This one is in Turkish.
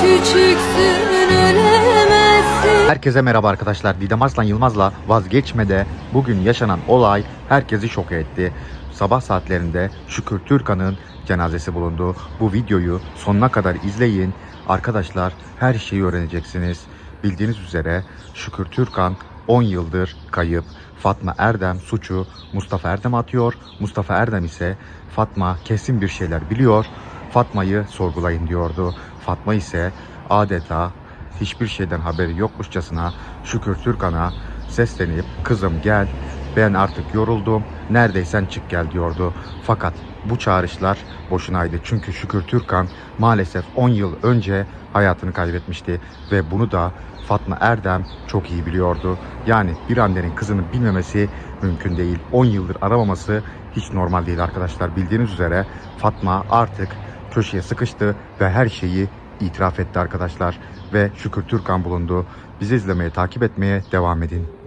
küçüksün ölemezsin Herkese merhaba arkadaşlar. Didem Arslan Yılmaz'la vazgeçmede bugün yaşanan olay herkesi şok etti. Sabah saatlerinde Şükür Türkan'ın cenazesi bulundu. Bu videoyu sonuna kadar izleyin. Arkadaşlar her şeyi öğreneceksiniz. Bildiğiniz üzere Şükür Türkan 10 yıldır kayıp. Fatma Erdem suçu Mustafa Erdem atıyor. Mustafa Erdem ise Fatma kesin bir şeyler biliyor. Fatma'yı sorgulayın diyordu. Fatma ise adeta hiçbir şeyden haberi yokmuşçasına Şükür Türkan'a seslenip kızım gel ben artık yoruldum neredeysen çık gel diyordu. Fakat bu çağrışlar boşunaydı çünkü Şükür Türkan maalesef 10 yıl önce hayatını kaybetmişti ve bunu da Fatma Erdem çok iyi biliyordu. Yani bir annenin kızını bilmemesi mümkün değil. 10 yıldır aramaması hiç normal değil arkadaşlar. Bildiğiniz üzere Fatma artık köşeye sıkıştı ve her şeyi itiraf etti arkadaşlar ve Şükür Türkan bulundu. Bizi izlemeye, takip etmeye devam edin.